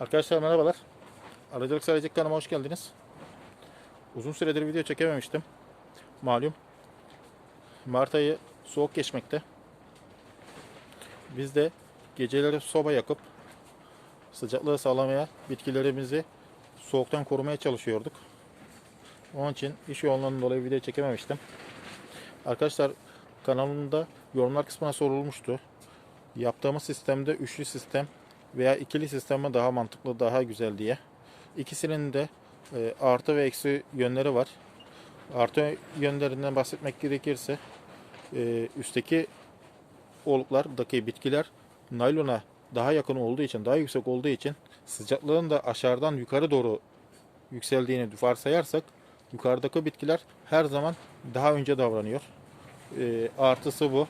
Arkadaşlar merhabalar. Aracılık Saraycık kanalıma hoş geldiniz. Uzun süredir video çekememiştim. Malum. Mart ayı soğuk geçmekte. Biz de geceleri soba yakıp sıcaklığı sağlamaya, bitkilerimizi soğuktan korumaya çalışıyorduk. Onun için iş yoğunluğundan dolayı video çekememiştim. Arkadaşlar kanalımda yorumlar kısmına sorulmuştu. Yaptığımız sistemde üçlü sistem veya ikili sisteme daha mantıklı, daha güzel diye. İkisinin de e, artı ve eksi yönleri var. Artı yönlerinden bahsetmek gerekirse e, üstteki oluklardaki bitkiler naylona daha yakın olduğu için, daha yüksek olduğu için sıcaklığın da aşağıdan yukarı doğru yükseldiğini varsayarsak yukarıdaki bitkiler her zaman daha önce davranıyor. E, artısı bu.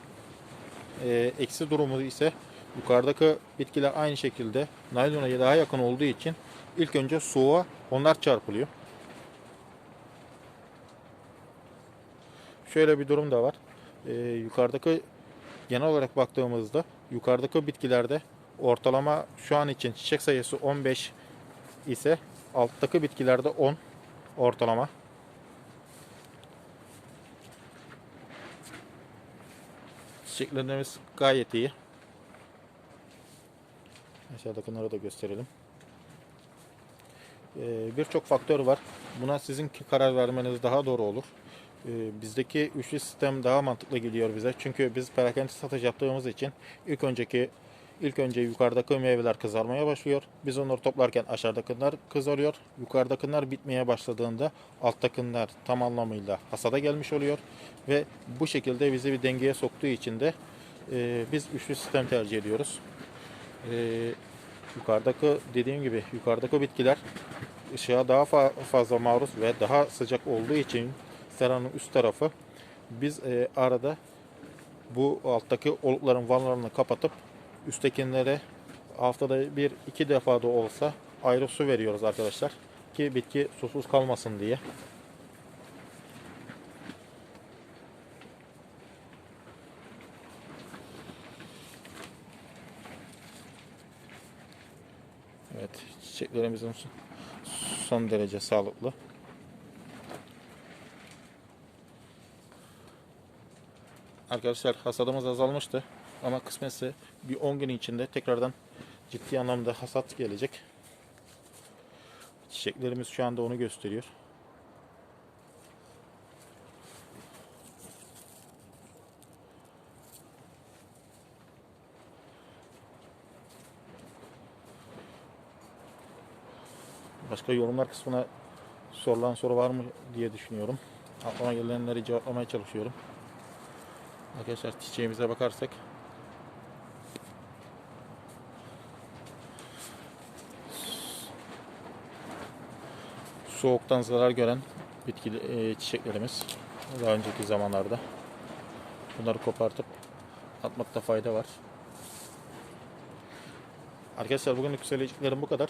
E, eksi durumu ise yukarıdaki bitkiler aynı şekilde naylona daha yakın olduğu için ilk önce soğuğa onlar çarpılıyor. Şöyle bir durum da var. E, yukarıdaki genel olarak baktığımızda yukarıdaki bitkilerde ortalama şu an için çiçek sayısı 15 ise alttaki bitkilerde 10 ortalama. Çiçeklerimiz gayet iyi. Aşağıdakileri da gösterelim. Ee, Birçok faktör var. Buna sizin karar vermeniz daha doğru olur. Ee, Bizdeki üçlü sistem daha mantıklı geliyor bize. Çünkü biz perakende satış yaptığımız için ilk önceki ilk önce yukarıdaki meyveler kızarmaya başlıyor. Biz onları toplarken aşağıdakiler kızarıyor. Yukarıdakiler bitmeye başladığında alttakiler tam anlamıyla hasada gelmiş oluyor. Ve bu şekilde bizi bir dengeye soktuğu için de e, biz üçlü sistem tercih ediyoruz. Ee, yukarıdaki dediğim gibi yukarıdaki bitkiler ışığa daha fa- fazla maruz ve daha sıcak olduğu için seranın üst tarafı biz e, arada bu alttaki olukların vanlarını kapatıp üsttekilere haftada bir iki defa da olsa ayrı su veriyoruz arkadaşlar ki bitki susuz kalmasın diye. Evet, çiçeklerimizin son- derece sağlıklı. Arkadaşlar hasadımız azalmıştı ama kısmetse bir 10 gün içinde tekrardan ciddi anlamda hasat gelecek. Çiçeklerimiz şu anda onu gösteriyor. Başka yorumlar kısmına sorulan soru var mı diye düşünüyorum. Aklıma gelenleri cevaplamaya çalışıyorum. Arkadaşlar çiçeğimize bakarsak soğuktan zarar gören bitki e, çiçeklerimiz daha önceki zamanlarda bunları kopartıp atmakta fayda var. Arkadaşlar bugünlük söyleyeceklerim bu kadar.